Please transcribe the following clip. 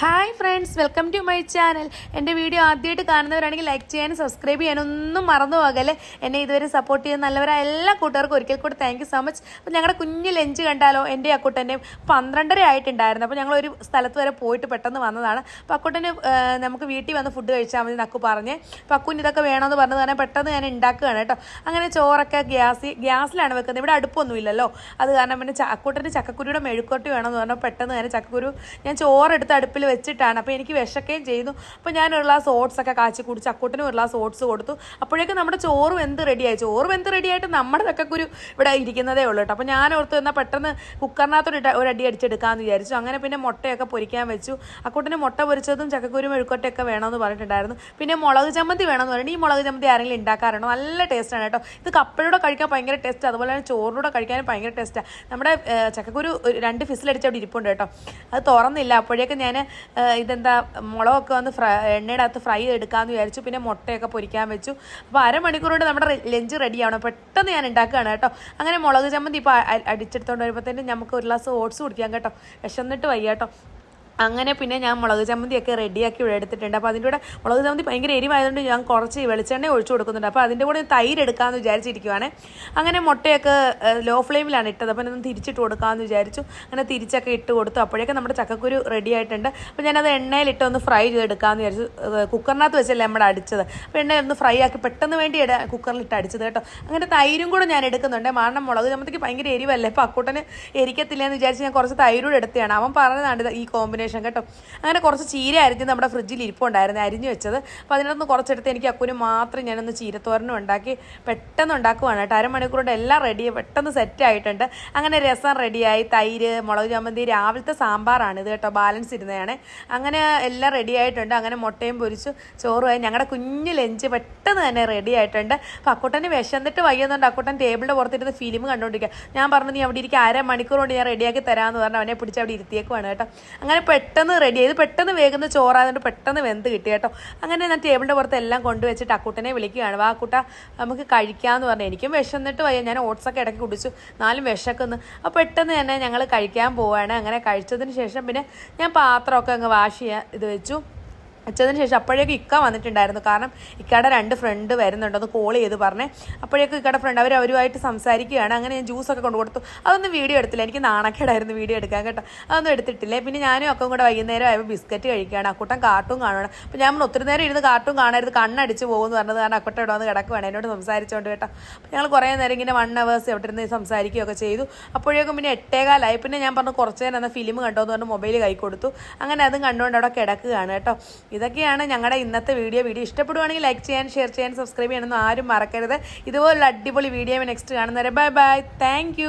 Hi friends welcome to my channel എന്റെ video ആദ്യമായിട്ട് കാണുന്നവരാണെങ്കിൽ ലൈക്ക് ചെയ്യാനും സബ്സ്ക്രൈബ് ചെയ്യാനും ഒന്നും മറന്നു പോകല്ലേ? എന്നെ ഇതുവരെ സപ്പോർട്ട് ചെയ്യുന്ന നല്ലവരായ എല്ലാ കൂട്ടുകാർക്കും ഒരിക്കൽ കൂടി താങ്ക് സോ മച്ച് അപ്പോൾ ഞങ്ങളുടെ കുഞ്ഞ് ലഞ്ച് കണ്ടാലോ? എന്റെ അക്കൂട്ടനെ പന്ത്രണ്ടര ആയിട്ടുണ്ടായിരുന്നു. അപ്പോൾ ഞങ്ങൾ ഒരു സ്ഥലത്ത് വരെ പോയിട്ട് പെട്ടെന്ന് വന്നതാണ്. അപ്പോൾ അക്കൂട്ടന് നമുക്ക് വീട്ടിൽ വന്ന് ഫുഡ് കഴിച്ചാൽ മതി നക്കു പറഞ്ഞ്. അപ്പോൾ ഇതൊക്കെ വേണമെന്ന് പറഞ്ഞത് കാരണം പെട്ടെന്ന് ഞാൻ ഉണ്ടാക്കുകയാണ് കേട്ടോ. അങ്ങനെ ചോറൊക്കെ ഗ്യാസ് ഗ്യാസിലാണ് വെക്കുന്നത്. ഇവിടെ അടുപ്പൊന്നും ഇല്ലല്ലോ അത് കാരണം പിന്നെ അക്കൂട്ടന്റെ ചക്കക്കുരുയുടെ മെഴുക്കോട്ടി വേണമെന്ന് പറഞ്ഞാൽ പെട്ടെന്ന് തന്നെ ചക്കക്കുരു ഞാൻ ചോറെടുത്ത് അടുപ്പിൽ വെച്ചിട്ടാണ്. അപ്പോൾ എനിക്ക് വിശക്കുകയും ചെയ്തു അപ്പോൾ ഞാൻ ഒരു ഗ്ലാസ് ഓട്സ് ഒക്കെ കാച്ചി കുടിച്ച് അക്കൂട്ടിനും ഒരു ഗ്ലാസ് ഓട്സ് കൊടുത്തു. അപ്പോഴേക്കും നമ്മുടെ ചോറ് വെന്ത് റെഡിയായി ചോറ് വെന്ത് റെഡിയായിട്ട് നമ്മുടെ ചക്കക്കുരു ഇവിടെ ഇരിക്കുന്നതേ ഉള്ളൂ കേട്ടോ. അപ്പോൾ ഞാൻ ഓർത്ത് എന്നാൽ പെട്ടെന്ന് കുക്കറിനകത്തോട്ട് ഒരു അടി അടിച്ചെടുക്കാമെന്ന് വിചാരിച്ചു. അങ്ങനെ പിന്നെ മുട്ടയൊക്കെ പൊരിക്കാൻ വെച്ചു. അക്കൂട്ടിന് മുട്ട പൊരിച്ചതും ചക്കക്കുരു മെഴുക്കൊട്ടയൊക്കെ വേണമെന്ന് പറഞ്ഞിട്ടുണ്ടായിരുന്നു. പിന്നെ മുളക് ചമ്മന്തി വേണമെന്ന് പറഞ്ഞിട്ട് ഈ മുളക് ചമ്മന്തി ആരെങ്കിലും ഉണ്ടാക്കാറുണ്ടോ നല്ല ടേസ്റ്റാണ് കേട്ടോ. ഇത് കപ്പലൂടെ കഴിക്കാൻ ഭയങ്കര ടേസ്റ്റ് അതുപോലെ തന്നെ ചോറിലൂടെ കഴിക്കാനും ഭയങ്കര ടേസ്റ്റാണ് നമ്മുടെ ചക്കക്കുരു രണ്ട് ഫിസിലടിച്ച് അവിടെ ഇരിപ്പുണ്ട് കേട്ടോ. അത് തുറന്നില്ല. അപ്പോഴേക്കും ഞാൻ ഇതെന്താ മുളകൊക്കെ ഒന്ന് ഫ്രൈ എണ്ണയുടെ അകത്ത് ഫ്രൈ എടുക്കാമെന്ന് വിചാരിച്ചു പിന്നെ മുട്ടയൊക്കെ പൊരിക്കാൻ വെച്ചു. അപ്പോൾ അരമണിക്കൂർ കൊണ്ട് നമ്മുടെ ലഞ്ച് റെഡി ആവണം പെട്ടെന്ന് ഞാൻ ഉണ്ടാക്കുകയാണ് കേട്ടോ. അങ്ങനെ മുളക് ചമ്മന്തി ഇപ്പോൾ അടിച്ചെടുത്തോണ്ട് വരുമ്പോഴത്തേനും നമുക്ക് ഒരു ഗ്ലാസ് ഓട്സ് കുടിക്കാം കേട്ടോ. വിശന്നിട്ട് വയ്യ കേട്ടോ. അങ്ങനെ പിന്നെ ഞാൻ മുളക് ചമ്മന്തിയൊക്കെ റെഡിയാക്കി ഇവിടെ എടുത്തിട്ടുണ്ട്. അപ്പോൾ അതിന്റെ കൂടെ മുളക് ചമ്മന്തി ഭയങ്കര എരിവായതുകൊണ്ട് ഞാൻ കുറച്ച് വെളിച്ചെണ്ണ ഒഴിച്ചു കൊടുക്കുന്നുണ്ട്. അപ്പോൾ അതിന്റെ കൂടെ തൈര് എടുക്കാമെന്ന് വിചാരിച്ചിരിക്കുവാണ്. അങ്ങനെ മുട്ടയൊക്കെ ലോ ഫ്ലെയിമിലാണ് ഇട്ടത്. അപ്പോൾ ഒന്ന് തിരിച്ചിട്ട് കൊടുക്കാമെന്ന് വിചാരിച്ചു. അങ്ങനെ തിരിച്ചൊക്കെ ഇട്ട് കൊടുത്തു. അപ്പോഴേക്കും നമ്മുടെ ചക്കക്കുരു റെഡി ആയിട്ടുണ്ട്. അപ്പോൾ ഞാനത് എണ്ണയിലിട്ട് ഒന്ന് ഫ്രൈ ചെയ്തെടുക്കാമെന്ന് വിചാരിച്ചു. കുക്കറിനകത്ത് വെച്ചല്ലേ നമ്മുടെ അടിച്ചത്. അപ്പോൾ എണ്ണ ഒന്ന് ഫ്രൈ ആക്കി പെട്ടെന്ന് വേണ്ടി കുക്കറിലിട്ട് അടിച്ചത് കേട്ടോ. അങ്ങനെ തൈരും കൂടെ ഞാൻ എടുക്കുന്നുണ്ട്. കാരണം മുളക് ചമ്മന്തിക്ക് ഭയങ്കര എരിവല്ലേ? അപ്പോൾ അക്കൂട്ടന് എരിക്കത്തില്ല എന്ന് വിചാരിച്ച് ഞാൻ കുറച്ച് തൈരൂടെ എടുത്തതാണ്. അവൻ പറഞ്ഞതാണ് ഈ കോമ്പിനേഷൻ കേട്ടോ. അങ്ങനെ കുറച്ച് ചീര അരിഞ്ഞ് നമ്മുടെ ഫ്രിഡ്ജിൽ ഇരിപ്പുണ്ടായിരുന്നു അരിഞ്ഞ് വെച്ചത്. അപ്പോൾ അതിനകത്ത് കുറച്ചെടുത്ത് എനിക്ക് അക്കുന് മാത്രം ഞാനൊന്ന് ചീരത്തോരനും ഉണ്ടാക്കി പെട്ടെന്ന് ഉണ്ടാക്കുവാണ് കേട്ടോ. അരമണിക്കൂറുകൊണ്ട് എല്ലാം റെഡി പെട്ടെന്ന് സെറ്റ് ആയിട്ടുണ്ട്. അങ്ങനെ രസം റെഡിയായി തൈര് മുളക് ചമ്മന്തി രാവിലത്തെ സാമ്പാറാണ് ഇത് കേട്ടോ ബാലൻസ് ഇരുന്നതാണ്. അങ്ങനെ എല്ലാം റെഡി ആയിട്ടുണ്ട്. അങ്ങനെ മുട്ടയും പൊരിച്ചു ചോറുമായി ഞങ്ങളുടെ കുഞ്ഞ് ലഞ്ച് പെട്ടെന്ന് തന്നെ റെഡി ആയിട്ടുണ്ട്. അപ്പോൾ അക്കുട്ടന് വിശന്നിട്ട് വയ്യുന്നുണ്ട്. അക്കുട്ടൻ ടേബിളിന്റെ പുറത്തിരുന്ന് ഫിലിം കണ്ടുകൊണ്ടിരിക്കുക ഞാൻ പറഞ്ഞു നീ അവിടെ ഇരിക്കുക അര മണിക്കൂർ കൊണ്ട് ഞാൻ റെഡിയാക്കി തരാമെന്ന് പറഞ്ഞ്. അവനെ പിടിച്ച് അവിടെ ഇരുത്തിയേക്കുവാണ് കേട്ടോ. അങ്ങനെ പെട്ടെന്ന് റെഡി ചെയ്ത് പെട്ടെന്ന് വേഗുന്ന ചോറായതുകൊണ്ട് പെട്ടെന്ന് വെന്ത് കിട്ടി കേട്ടോ. അങ്ങനെ ഞാൻ ടേബിളിന്റെ പുറത്ത് എല്ലാം കൊണ്ടുവച്ചിട്ട് അക്കുട്ടനെ വിളിക്കുകയാണ്. വാ അക്കുട്ട നമുക്ക് കഴിക്കാമെന്ന് പറഞ്ഞു. എനിക്കും വിശന്നിട്ട് വയ്യ. ഞാൻ ഓട്സൊക്കെ ഇടയ്ക്ക് കുടിച്ചു. നാലും വിശക്കുന്നു. അപ്പോൾ പെട്ടെന്ന് തന്നെ ഞങ്ങൾ കഴിക്കാൻ പോവുകയാണ് അങ്ങനെ കഴിച്ചതിന് ശേഷം പിന്നെ ഞാൻ പാത്രമൊക്കെ അങ്ങ് വാഷ് ചെയ്യാൻ ഇത് വെച്ചു. വെച്ചതിന് ശേഷം അപ്പോഴേക്കും ഇക്ക വന്നിട്ടുണ്ടായിരുന്നു. കാരണം ഇക്കയുടെ രണ്ട് ഫ്രണ്ട് വരുന്നുണ്ടെന്ന് കോൾ ചെയ്ത് പറഞ്ഞേ. അപ്പോഴേക്കും ഇക്കയുടെ ഫ്രണ്ട് അവർ അവരുമായിട്ട് സംസാരിക്കുകയാണ്. അങ്ങനെ ഞാൻ ജ്യൂസൊക്കെ കൊണ്ടു കൊടുത്തു അതൊന്നും വീഡിയോ എടുത്തില്ല. എനിക്ക് നാണക്കേടായിരുന്നു വീഡിയോ എടുക്കാൻ കേട്ടോ. അതൊന്നും എടുത്തിട്ടില്ല. പിന്നെ ഞാനും ഒക്കെ കൂടെ വൈകുന്നേരം ആയപ്പോൾ ബിസ്ക്കറ്റ് കഴിക്കുകയാണ്. അക്കുട്ടൻ കാർട്ടൂൺ കാണുകയാണ് അപ്പോൾ ഞാൻ ഒത്തിരി നേരം ഇരുന്ന് കാർട്ടൂൺ കാണരുത്. കണ്ണടിച്ച് പോകുമെന്ന് പറഞ്ഞത് കാരണം അക്കുട്ടൻ ഇവിടെ വന്ന് കിടക്കുവാണ്. എന്നോട് സംസാരിച്ചുകൊണ്ട് കേട്ടോ. അപ്പോൾ ഞങ്ങൾ കുറേ നേരം ഇങ്ങനെ വൺ അവേഴ്സ് എവിടെ ഇരുന്ന് സംസാരിക്കുകയൊക്കെ ചെയ്തു. അപ്പോഴേക്കും പിന്നെ എട്ടേകാലായി. പിന്നെ ഞാൻ പറഞ്ഞു കുറച്ച് നേരം എന്നാൽ ഫിലിം കണ്ടോ എന്ന് പറഞ്ഞ് മൊബൈൽ കൈ കൊടുത്തു. അങ്ങനെ അതും കണ്ടുകൊണ്ട് അവിടെ കിടക്കുകയാണ് കേട്ടോ. ഇതൊക്കെയാണ് ഞങ്ങളുടെ ഇന്നത്തെ വീഡിയോ. വീഡിയോ ഇഷ്ടപ്പെടുവാണെങ്കിൽ ലൈക്ക് ചെയ്യാൻ ഷെയർ ചെയ്യാൻ സബ്സ്ക്രൈബ് ചെയ്യാനൊന്നും ആരും മറക്കരുത്. ഇതുപോലുള്ള അടിപൊളി വീഡിയോ നെക്സ്റ്റ് കാണുന്നവരെ. Bye bye thank